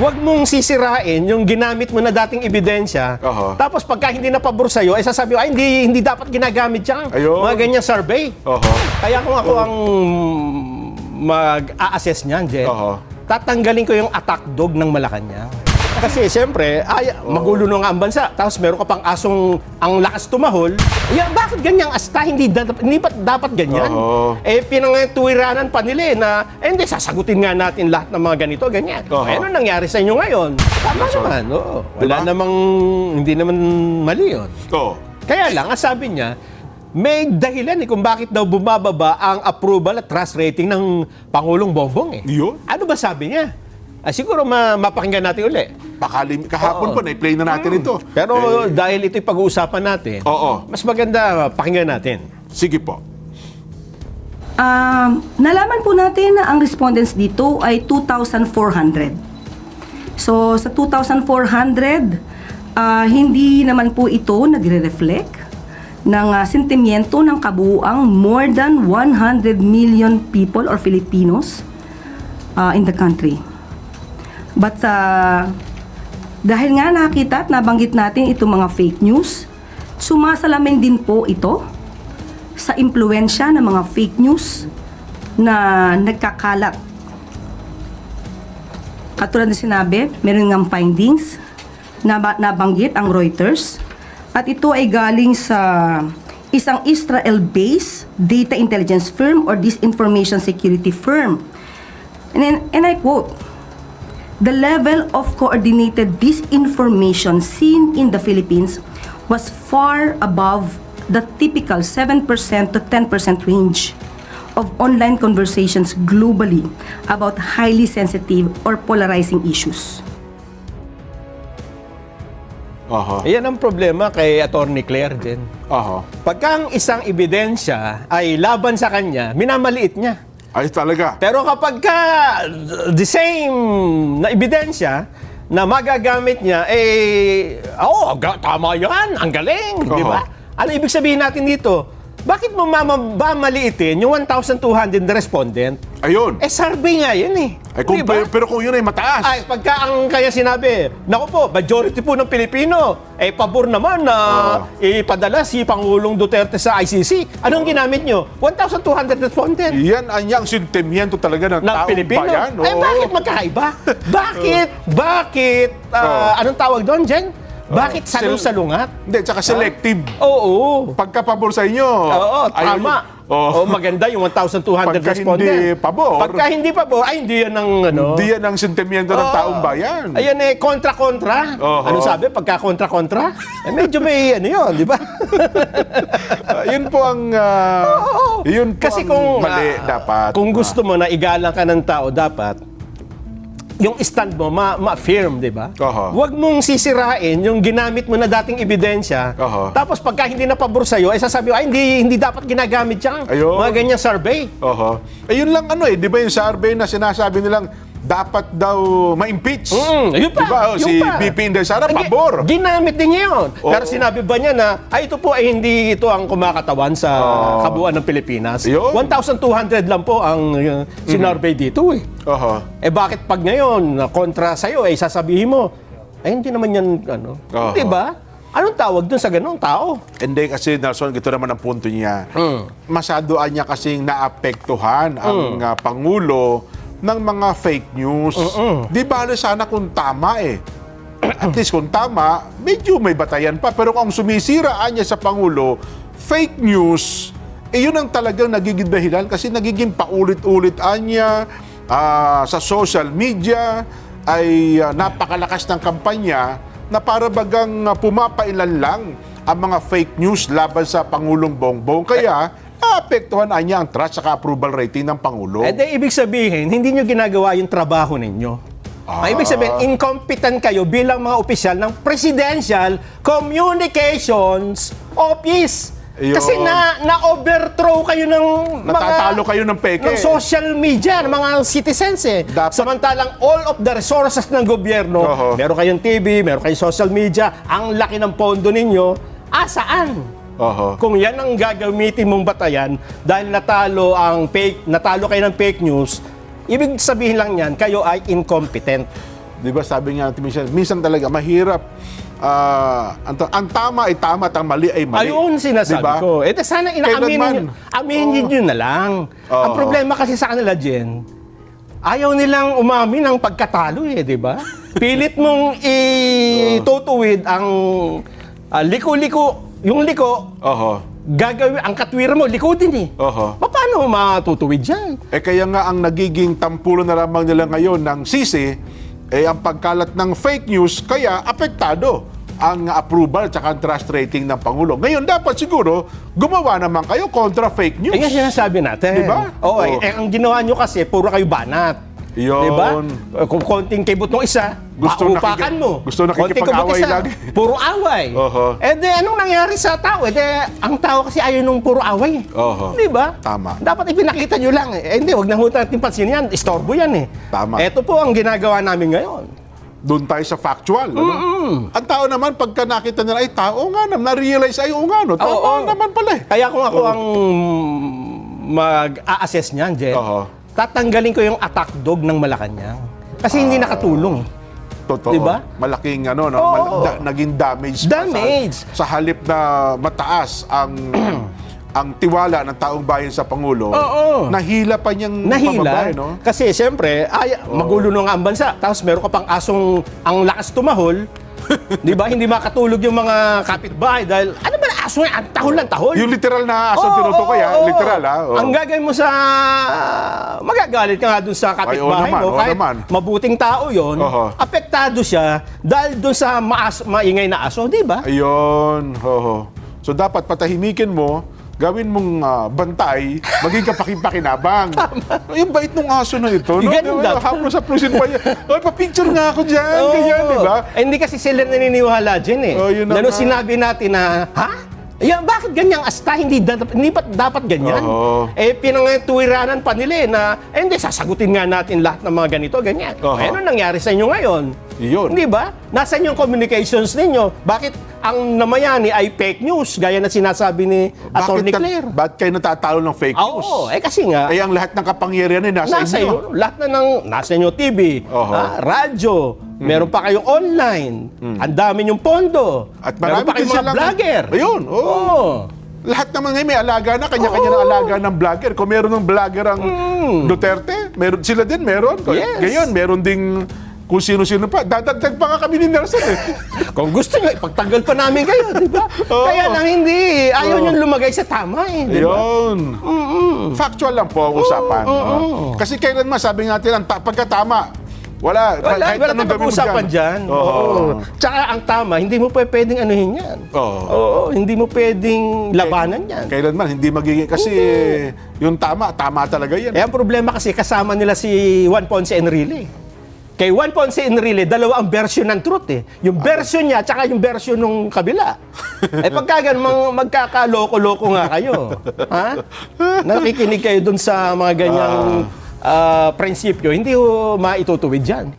Huwag mong sisirain yung ginamit mo na dating ebidensya. Oho. Tapos pagka hindi na pabor sa'yo, ay sasabi mo, ay hindi, hindi dapat ginagamit yan. Ayun. Mga ganyang survey. Oho. Kaya kung ako ang mag-a-assess niyan, Jen, Oho. tatanggalin ko yung attack dog ng Malacanang. Kasi siyempre, ay, magulo na nga ang bansa. Tapos meron ka pang asong ang lakas tumahol. Yeah, bakit ganyang asta? Hindi, da- hindi ba dapat ganyan? Oo. Eh, pinangatuwiranan pa nila eh, na, eh, hindi, sasagutin nga natin lahat ng mga ganito, ganyan. Oo. Eh, ano nangyari sa inyo ngayon? Tama naman, oo. Wala Diba? namang, hindi naman mali yun. Oo. Kaya lang, ang sabi niya, may dahilan eh kung bakit daw bumababa ang approval at trust rating ng Pangulong Bongbong eh. Yun. Ano ba sabi niya? Ah, siguro ma- mapakinggan natin uli. Pakalim, kahapon Oo. pa, na-play na natin ito. Pero Eh, dahil ito'y pag-uusapan natin, Oo. mas maganda pakinggan natin. sige po. Um, nalaman po natin na ang respondents dito ay 2,400. So, sa 2,400, ah, hindi naman po ito nagre-reflect ng ah, sentimiento ng kabuuang more than 100 million people or Filipinos ah, in the country. But ah, dahil nga nakita at nabanggit natin itong mga fake news, sumasalamin din po ito sa impluensya ng mga fake news na nagkakalat. Katulad na sinabi, meron ngang findings na ba- nabanggit ang Reuters at ito ay galing sa isang Israel-based data intelligence firm or disinformation security firm. And, then, and I quote, The level of coordinated disinformation seen in the Philippines was far above the typical 7% to 10% range of online conversations globally about highly sensitive or polarizing issues. Aha. Ayan ang problema kay Attorney Claire din. Aha. Pagka ang isang ebidensya ay laban sa kanya, minamaliit niya. Ay talaga. Pero kapag ka the same na ebidensya na magagamit niya, eh, oo, ga- tama yan, ang galing, di ba? Ano ibig sabihin natin dito? Bakit mo mamamaliitin yung 1,200 na respondent? Ayun. Eh, survey nga yun eh. Ay, kung, Di ba? pero, pero kung yun ay mataas. Ay, pagka ang kaya sinabi, naku po, majority po ng Pilipino, eh, pabor naman na ipadala si Pangulong Duterte sa ICC. Anong ginamit nyo? 1,200 respondent Yan ang yang sentimiento talaga ng ng taong Pilipino. bayan. Eh, Oo. bakit magkaiba? bakit? bakit? ah, anong tawag doon, Jen? Bakit salong-salungat? Hindi, tsaka selective. Oo. Pagka pabor sa inyo. Oo, ayaw tama. nyo- Oo. Oo, maganda yung 1,200 Pagka respondent. hindi pabor. Pagka hindi pabor, ay hindi yan ang ano. Hindi yan ang sentimiento ng Oo. taong bayan. Ayan eh, kontra-kontra. Oo. Ano sabi? Pagka kontra-kontra? Eh, medyo may ano yun, di ba? Ah, yun po ang... ah, yun po Kasi ang kung, mali ah, dapat. kung gusto mo na igalang ka ng tao, dapat yung stand mo, ma- ma-firm, di ba? Oho. Huwag mong sisirain yung ginamit mo na dating ebidensya. Oho. Tapos pagka hindi na pabor sa'yo, ay sasabi mo, ay hindi, hindi dapat ginagamit yan. Ayun. Mga ganyang survey. Oho. Eh, yun lang ano eh, di ba yung survey na sinasabi nilang dapat daw ma-impeach? Mm, yun pa, Di ba? Oh, yun si pa. BP Inday Sara, pabor. Ginamit din niya yun. Oo. Pero sinabi ba niya na, ay ito po ay hindi ito ang kumakatawan sa Oo. kabuuan ng Pilipinas. Yun. 1,200 lang po ang uh, sinurvey dito eh. Oho. Eh bakit pag ngayon, na kontra sa'yo, eh sasabihin mo, ay hindi naman yan, ano, Oo. di ba? Anong tawag dun sa ganong tao? Hindi kasi Nelson, ito naman ang punto niya. Mm. Masyado niya kasing naapektuhan ang ah, Pangulo ng mga fake news. Di bale sana kung tama eh. At least kung tama, medyo may batayan pa. Pero kung sumisiraan niya sa Pangulo, fake news, eh yun ang talagang nagiging dahilan kasi nagiging paulit-ulit niya ah, sa social media ay ah, napakalakas ng kampanya na para bagang ah, pumapailan lang ang mga fake news laban sa Pangulong Bongbong. Kaya, naapektuhan niya ang trust at approval rating ng Pangulo. Eh di, ibig sabihin, hindi nyo ginagawa yung trabaho ninyo. Ang ibig sabihin, incompetent kayo bilang mga opisyal ng Presidential Communications Office. Ayun. Kasi na na-overthrow kayo ng Natatalo mga, kayo ng peke. ng social media, ng mga citizens eh. Dapat- Samantalang all of the resources ng gobyerno, Oho. meron kayong TV, meron kayong social media, ang laki ng pondo ninyo, asaan? Oho. Kung yan ang gagamitin mong batayan dahil natalo ang fake, natalo kayo ng fake news, ibig sabihin lang yan, kayo ay incompetent. Di ba sabi nga natin minsan, minsan talaga mahirap. ah, ang, ang tama ay tama at ang mali ay mali. Ayun sinasabi Di ba? ko. Eh, sana inaaminin aminin nyo na lang. Ang Oo. problema kasi sa kanila, Jen, ayaw nilang umamin ng pagkatalo eh, di ba? Pilit mong itutuwid ang ah, liko-liko, yung liko, Oho. gagawin, ang katwiran mo, liko din eh. Oho. Pa- Paano matutuwid yan? Eh kaya nga ang nagiging tampulo na lamang nila ngayon ng sisi, eh ang pagkalat ng fake news, kaya apektado ang approval at ang trust rating ng Pangulo. Ngayon, dapat siguro, gumawa naman kayo kontra fake news. Eh, yan sinasabi natin. Di ba? Oo, eh, Oo. eh, ang ginawa nyo kasi, puro kayo banat. Yun. Di ba? Eh, Kung konting kibot ng isa, Gusto maupakan nakiki- mo. gusto nakikipag-away lagi. Puro away. Oho. Eh di, anong nangyari sa tao? Eh di, ang tao kasi ayaw nung puro away. eh. Oho. Di ba? Tama. Dapat ipinakita nyo lang. Eh, hindi, wag na ho natin pansin yan. Istorbo yan eh. Tama. Ito po ang ginagawa namin ngayon. Doon tayo sa factual. Ano? Ang tao naman, pagka nakita nila, ay tao nga naman, na-realize, ay oo nga, no, tama Oo. naman pala eh. Kaya kung ako ang mag-a-assess niyan, Jen, Oho. tatanggalin ko yung attack dog ng Malacanang. Kasi hindi nakatulong. Totoo. Diba? Malaking ano, no? Oo. mal- da- naging damage. Damage. Sa, sa halip na mataas ang ang tiwala ng taong bayan sa Pangulo, Oo. nahila pa niyang Nahila. pababa, eh, no? Kasi siyempre, ay, magulo na nga ang bansa. Tapos meron ka pang asong ang lakas tumahol. Di ba? Hindi makatulog yung mga kapitbahay dahil ano aso yan? Ang tahol lang tahol. Yung literal na aso Oo, tinutukoy, oo, ha? oo. Literal, ha? Oo. Ang gagawin mo sa... Magagalit ka nga dun sa kapitbahay naman, mo. oo kahit naman. mabuting tao yon Oho. apektado siya dahil dun sa maas, maingay na aso, di ba? Ayun. Oo. So dapat patahimikin mo, gawin mong ah, bantay, maging kapakipakinabang. Yung bait ng aso na ito, no? Ganun Di ba? dapat. Haplos sa plusin pa niya. Oy, pa-picture nga ako dyan. Ganyan, di ba? Eh, hindi kasi sila naniniwala dyan eh. Oh, yun na Lalo sinabi natin na, ha? Yan, bakit ganyang asta? Hindi, da- hindi pa dapat ganyan. Oo. Eh, pinangatwiranan pa nila eh na, eh, hindi, sasagutin nga natin lahat ng mga ganito, ganyan. Oo. Eh, ano nangyari sa inyo ngayon? Iyon. Hindi ba? Nasaan yung communications ninyo? Bakit ang namayani ay fake news, gaya na sinasabi ni Atty. Claire? bakit kayo natatalo ng fake news? Oo, eh kasi nga, Eh, ang lahat ng kapangyarihan ay nasa, nasa inyo. iyo, lahat na ng nasa inyo TV, Oho. ah, radyo, meron pa kayong online, ang dami yung pondo, At meron pa kayong mga vlogger. Ayun, oo. Oo. Lahat naman ngayon may alaga na, kanya-kanya ng alaga ng vlogger. Kung meron ng vlogger ang Duterte, meron, sila din meron. Mm. Yes. Ngayon, meron ding kung sino-sino pa. Dadagdag pa nga kami ni Nelson eh. Kung gusto nyo, ipagtanggal pa namin kayo, di ba? Oo. Kaya lang hindi, ayaw Oo. nyo lumagay sa tama eh, di ba? Ayun. Factual lang po ang usapan. Oo. Kasi kailanman, sabi natin, ang ta- pagkatama, wala. Wala, kahit wala anong gawin mo pag-usapan dyan. Oo. Oo. Tsaka ang tama, hindi mo pwedeng anuhin yan. Oo. Oo, hindi mo pwedeng labanan yan. Kailanman, hindi magiging, kasi yung tama, tama talaga yan. Eh, ang problema kasi, kasama nila si Juan Ponce Enrile. Kay Juan Ponce Enrile, dalawa ang version ng truth eh. Yung version niya, tsaka yung version ng kabila. eh pagka ganun, mag- magkakaloko-loko nga kayo. Ha? Nakikinig kayo dun sa mga ganyang ah, prinsipyo, hindi ho maitutuwid yan.